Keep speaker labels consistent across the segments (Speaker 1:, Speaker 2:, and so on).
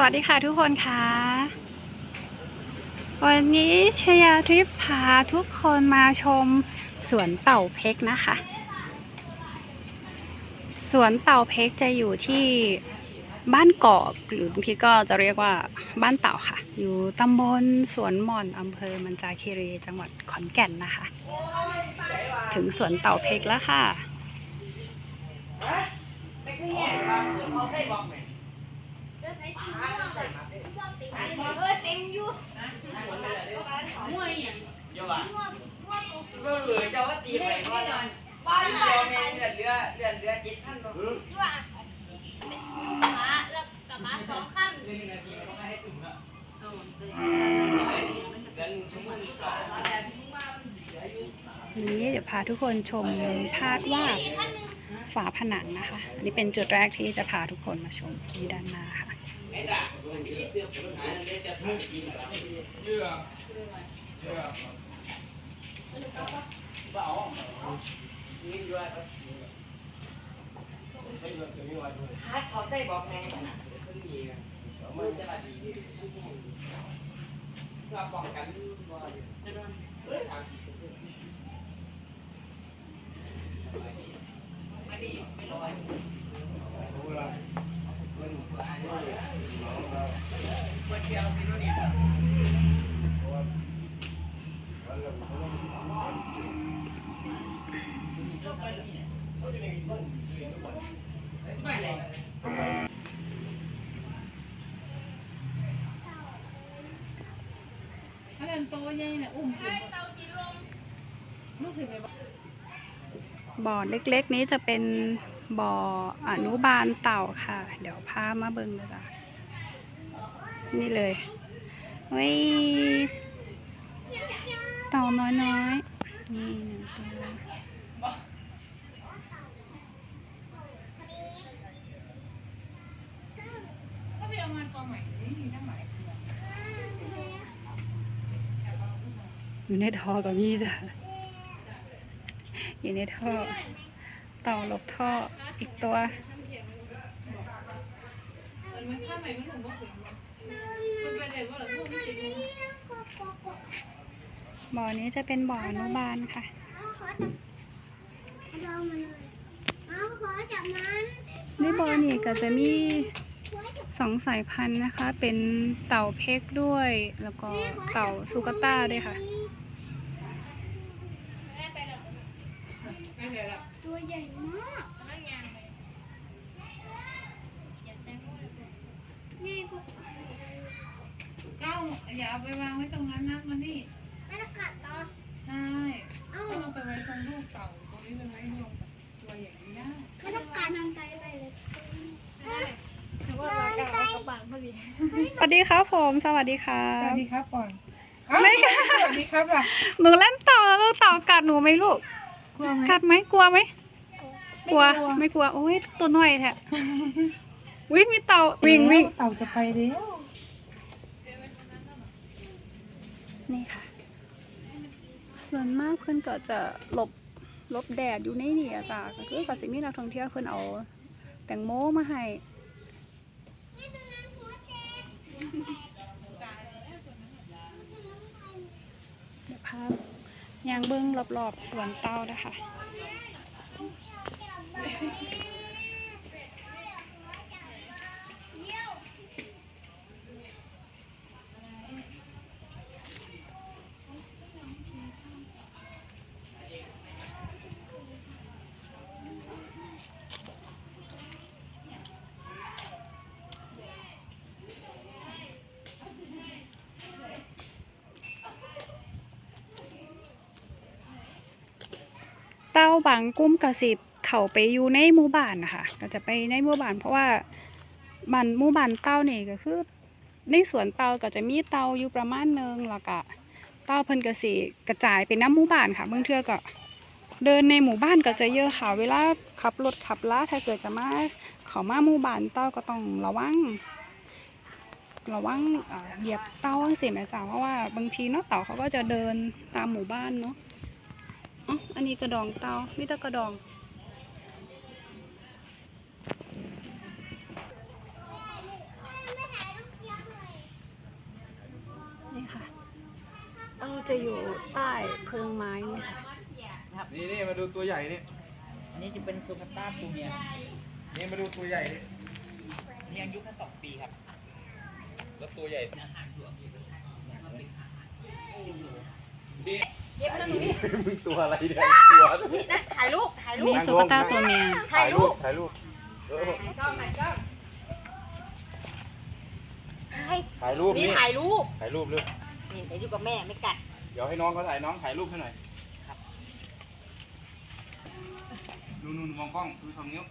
Speaker 1: สวัสดีค่ะทุกคนค่ะ วันนี้ชยาทริปพาทุกคนมาชมสวนเต่าเพกนะคะ สวนเต่าเพกจะอยู่ที่บ้านกอกหรือบางทีก็จะเรียกว่าบ้านเต่าค่ะ อยู่ตำบลสวนหม่อนอำเภอมันจาคีรีจังหวัดขอนแก่นนะคะ ถึงสวนเต่าเพกแล้วค่ะ
Speaker 2: เดี๋ยวเขาใส่บอกแม่
Speaker 3: เออเต็มอยู่
Speaker 2: มวยองเดี๋ยวว่า
Speaker 3: ม่วงม่วง
Speaker 2: เพื่อเหลือเจ้าว่าตีไปก่อนนะบ้านเราเองเดือเรือเดือเรือจ็ดขั้นเนาะ
Speaker 3: อยู่อะกระบะแล้วกระบะสองขั้น
Speaker 2: หนึ่งนาทีมันต้องให้สุ่มละเดือนชั่วโมงสอง
Speaker 1: นี้เดี๋ยวพาทุกคนชมภาพวาด ฝาผนังนะคะ อันนี้เป็นจุดแรกที่จะพาทุกคนมาชมที่ด้านหน้าค่ะ
Speaker 2: ฮาร์ดขาใส่บอกแม่ขนาดขึ้นดีกันมือจะละดีเพื่อป้องกันว่าเฮ้ย
Speaker 4: นนั้นโตใหญ่น่ะอุ้มขึ้นลูกถึงไปบ่
Speaker 1: บ่อเล็กๆนี้จะเป็นบ่ออนุบาลเต่าค่ะ เดี๋ยวพามาเบิ่งเลยจ้ะนี่เลยเฮ้ยเต่าน้อยๆ นี่หนึ่งตัว
Speaker 4: ก็ไปเอามาตัวใหม่นี่มีตั้งหลายตัว
Speaker 1: อยู่ในท่อกับมีจ้ะอยู่ในท่อเต่าหลบท่ออีกตัว
Speaker 4: มันมันข้ามไปมันถึงบ่ถึงบ่มันไปเลยว่าเราพวกมันติดเลย
Speaker 1: บ่อนี้จะเป็นบ่ออนุบาลค่ะ
Speaker 3: เอาขอจับเอามาเลยเอาขอจับมัน
Speaker 1: ในบ่อนี้ก็จะมี
Speaker 3: ขอจับ
Speaker 1: สองสายพันธุ์นะคะ เป็นเต่าเพกด้วย แล้วก็เต่าซูกาต้าด้วยค่ะ
Speaker 4: ไม่เลยละ
Speaker 3: ตัวใหญ่มากนี่ก็
Speaker 4: เก้าอย่าเอาไปวางไว้ตรงนั้นนะมันนี่
Speaker 3: ไม่ต้องกัดต่อ
Speaker 4: ใช่
Speaker 3: เอ้า
Speaker 4: ต้องเอาไปไว้ตรงลูกเต่าตรงนี้ไปไว้รวมกับตัวใหญ่ไม่ได้
Speaker 3: ไม่ต้องกัดนอนไปไปเลย
Speaker 4: คือว่าเรากเอากระบางพอดี
Speaker 1: สวัสดีครับผม สวัสดีครั
Speaker 4: สวั
Speaker 1: บ
Speaker 4: สดีครับก่อนไม่ค่ะสวัสดีครับล่ะ
Speaker 1: หนูเล่นเต่าแล้วลูกเต่ากัดหนูไหมลูก
Speaker 4: กลัวไหม
Speaker 1: กัดไหมกลัวไหม กลัว
Speaker 4: ไม่
Speaker 1: ไม่กลัว โอ้ย ตัวน้อยแท้วิ่งมีเต่าวิ่งวิ่ง
Speaker 4: เต่าจะไปแล้ว
Speaker 1: นี่ค่ะ ส่วนมากเพื่อนก็จะหลบหลบแดดอยู่ในนี่อะจ้ะก็คือก็สิมีนักท่องเที่ยวเพื่อนเอาแตงโมมาให้เดี๋ยวพายางเบิ้งรอบๆสวนเต้านะคะ เต้าบางกุ้มกระสิบ เขาไปอยู่ในหมู่บ้านนะคะก็จะไปในหมู่บ้าน เพราะว่าบ้านหมู่บ้านเต้านี่ก็คือ ในสวนเตาก็จะมีเตาอยู่ประมาณหนึงแล้วก็เตาเพิ่นก็สิกระจายไปน้ำหมู่บ้านค่ะเบื้องเทือก็เดินในหมู่บ้านก็จะเยอะค่ะเวลาขับรถขับลาถ้าเกิดจะมาเขามาหมู่บ้านเต้าก็ต้องระวังระวังเหยียบเต้าจังซี่แม่จ้าเพราะว่าบางทีเนาะเต่าเขาก็จะเดินตามหมู่บ้านเนาะอ๋ออันนี้กระดองเต่ามีแต่กระดอง เราจะอยู่ใต้เพิงไม้นี่ค่ะ
Speaker 5: นี่นี่มาดูตัวใหญ่นี่
Speaker 2: อันนี้จะเป็นซูคาต้าปูเมีย
Speaker 5: นี่มาดูตัวใหญ่นี่
Speaker 2: เมียอายุแค่สองปีครับ
Speaker 5: แล้วตัวใหญ่
Speaker 2: อาหารถั่วมีเป็นมันเป็นอาหาร
Speaker 5: มึงตัวอะไรเนี่ยตัว
Speaker 6: ถ่ายรูปถ่ายรูป
Speaker 1: นี่สุกตาตัวเมีย
Speaker 5: ถ่ายรูปถ่ายรูปเออ
Speaker 6: ถ่ายกล้องถ่ายกล้องให้
Speaker 5: ถ่ายรูป
Speaker 6: นี่
Speaker 5: นี่
Speaker 6: ถ่ายรูป
Speaker 5: ถ่ายรูปเลย
Speaker 6: นี่เดี๋ยวอยู่กับแม่ไม่กัด
Speaker 5: เดี๋ยวให้น้องเขาถ่ายน้องถ่ายรูปให้หน่อยครับ นู่นนู่นมองกล้องดูสองนิ้ว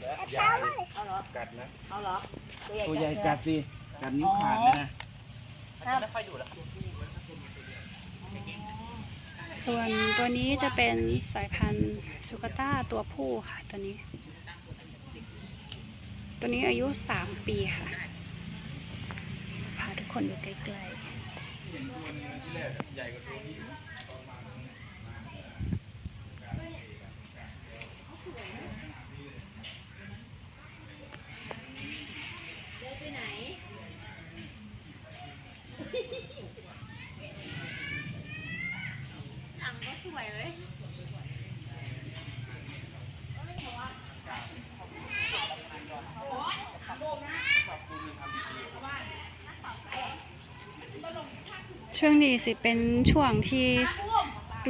Speaker 5: และอย่า
Speaker 6: เอาเหรอ
Speaker 5: กัดนะ
Speaker 6: เอาเหรอตัวใหญ่
Speaker 5: ตัวใหญ่
Speaker 6: จั
Speaker 5: กั
Speaker 6: ง
Speaker 5: ดสิกัดนิ้วขาดเลยนะ
Speaker 2: มันจะไม่ค่อยดุแล้วครับ
Speaker 1: ส่วนตัวนี้จะเป็นสายพันธุ์สุกต้าตัวผู้ค่ะตัวนี้ ตัวนี้อายุสามปีค่ะ พาทุกคนดูใกล้
Speaker 5: ๆหญ่กว่าตัวพี่
Speaker 6: หนังก็ส วยเลย
Speaker 1: ช่วงนี้สิเป็นช่วงที่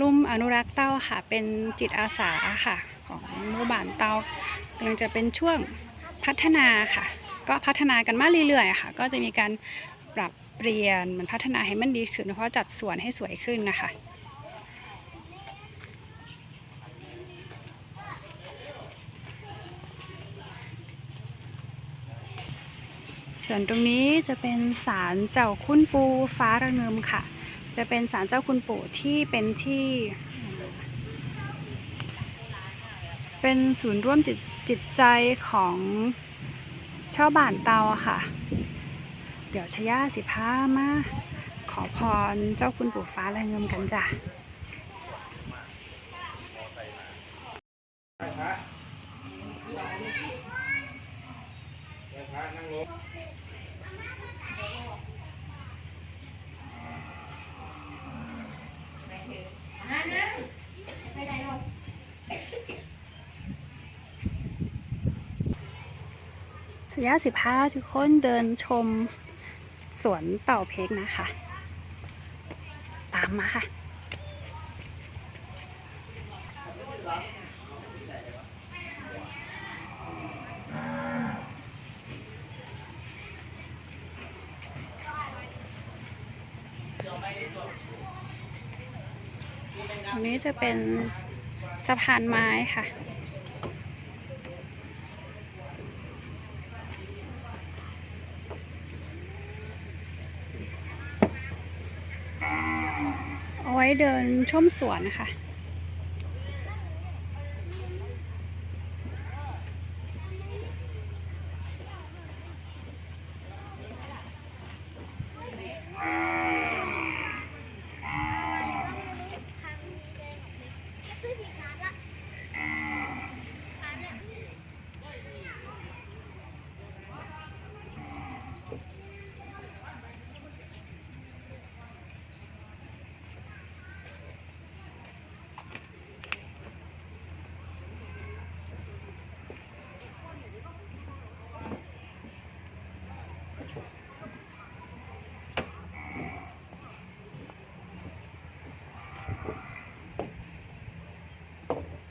Speaker 1: ลุ่มอนุรักษ์เต้าค่ะ เป็นจิตอาสาค่ะ ของหมู่บ้านเต้ากำลังจะเป็นช่วงพัฒนาค่ะ ก็พัฒนากันมาเรื่อยๆค่ะ ก็จะมีการปรับเปลี่ยนมันพัฒนาให้มันดีขึ้นเพราะจัดสวนให้สวยขึ้นนะคะ ส่วนตรงนี้จะเป็นศาลเจ้าคุณปูฟ้าระเงิมค่ะ จะเป็นศาลเจ้าคุณปู่ที่เป็นที่ เป็นศูนย์ร่วมจิตจิตใจของชาวบ้านเตาค่ะ เดี๋ยวชย่าสิพามาขอพรเจ้าคุณปู่ฟ้าระเงิมกันจ้ะ
Speaker 5: พระพระนั่งลง
Speaker 1: ชะย่าสิพาทุกคนเดินชมสวนเต่าเพกนะคะ ตามมาค่ะตรงนี้จะเป็นสะพานไม้ค่ะ เอาไว้เดินชมสวนนะคะ
Speaker 3: வணக்கம்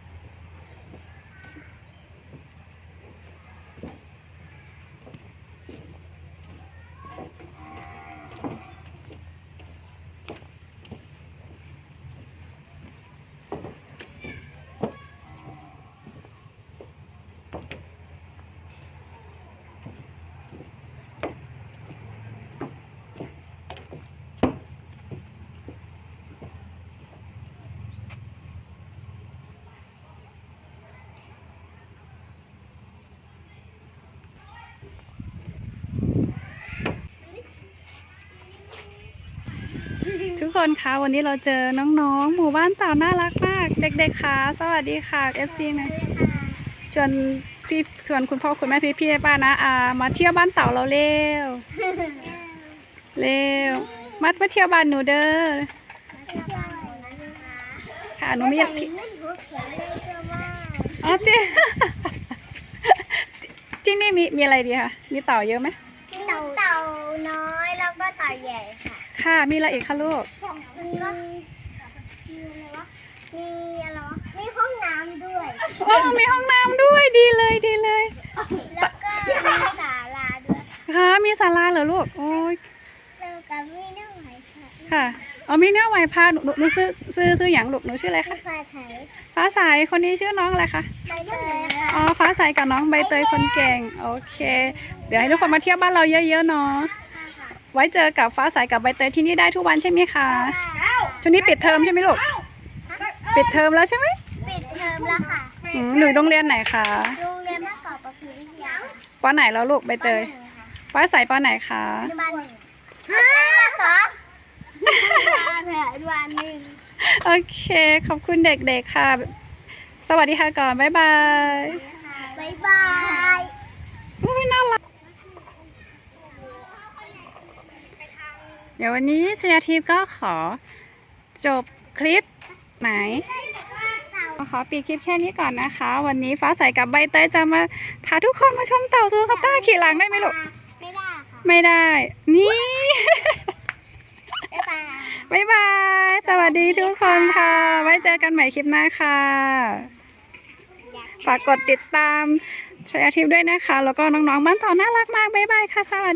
Speaker 1: ทุกคนคะวันนี้เราเจอน้องๆ หมู่บ้านเต่าน่ารักมาก เด็กๆคะสวัสดีค่ะ FC ไหม
Speaker 3: เลยค่ะ
Speaker 1: ชวนพี่ชวนคุณพ่อคุณแม่พี่พี่ป้านะอามาเที่ยวบ้านเต่าเราเร็วเร็วมัดมาเที่ยวบ้านหนูเด้อค่ะหนูไม่อยาก
Speaker 3: เล่นหัวเขียวเลยเชื่อว่า
Speaker 1: อ๋อเตี้ยที่นี่มีมีอะไรดีคะมีเต่าเยอะไหม
Speaker 3: มีเต่าน้อยแล้วก็เต่าใหญ่ค่ะ
Speaker 1: ค่ะมีอะไรอีกคะลูก
Speaker 3: มีมีอะไรวะมีอะไรวะมีห้องน้ำด้วย
Speaker 1: โอ้มีห้องน้ำด้วยดีเลยดีเลย
Speaker 3: แล้วก็มีศาลาด้วย
Speaker 1: ค่ะมีศาลาเหรอลูกโอ้ย
Speaker 3: แล้วก็มีน้ำไหลค่ะ
Speaker 1: ค่ะเอามีเนื้อไหวพาหนูหนูหนูซื้อซื้อซื้ออย่างลูกหนูชื่ออะไร
Speaker 3: มี
Speaker 1: คะ
Speaker 3: ปลาไถ
Speaker 1: ฟ้าใสคนนี้ชื่อน้องอะไรคะ
Speaker 3: ใบเตยค่ะ
Speaker 1: อ๋อฟ้าใสกับน้องใบเตยคนเก่งโอเค เดี๋ยวให้ทุกคนมาเที่ยวบ้านเราเยอะๆเนาะ ไว้เจอกับฟ้าใสกับใบเตยที่นี่ได้ทุกวันใช่ไหมคะช่วงนี้ปิดเทอมใช่ไหมลูก ปิดเทอมแล้วใช่ไหม
Speaker 3: ปิดเทอมแล้วค่ะ
Speaker 1: อืมหนูโรงเรียนไหนคะ
Speaker 3: โรงเรียนมะกอกประพิวิทยา
Speaker 1: ปอไหนแล้วลูกใบเตย
Speaker 3: ปหนึ่งค่ะ
Speaker 1: ฟ้าใสปอไหนคะ
Speaker 3: อนุบาลหนึ่งฮะสองอนุบาลหนึ่ง
Speaker 1: โอเค ขอบคุณเด็กๆค่ะ สวัสดีค่ะก่อน บ๊ายบาย
Speaker 3: บ๊ายบาย
Speaker 1: อุ้ยน่ารัก เดี๋ยววันนี้ชยาทิพย์ก็ขอจบคลิปไหนขอปิดคลิปแค่นี้ก่อนนะคะ วันนี้ฟ้าใสกับใบเตยจะมาพาทุกคนมาชมเต่าซูคาต้าขี่หลังได้ไหมลูก
Speaker 3: ไม่ได้ค่ะ
Speaker 1: ไม่ได้ นี่
Speaker 3: บ๊ายบาย
Speaker 1: บ๊ายบายสวัสดีทุกคนค่ะ ไว้เจอกันใหม่คลิปหน้าค่ะ ฝากกดติดตามชยาทิพย์ด้วยนะคะ แล้วก็น้องๆบ้านต่อน่ารักมาก บ๊ายบายค่ะ สวัสดี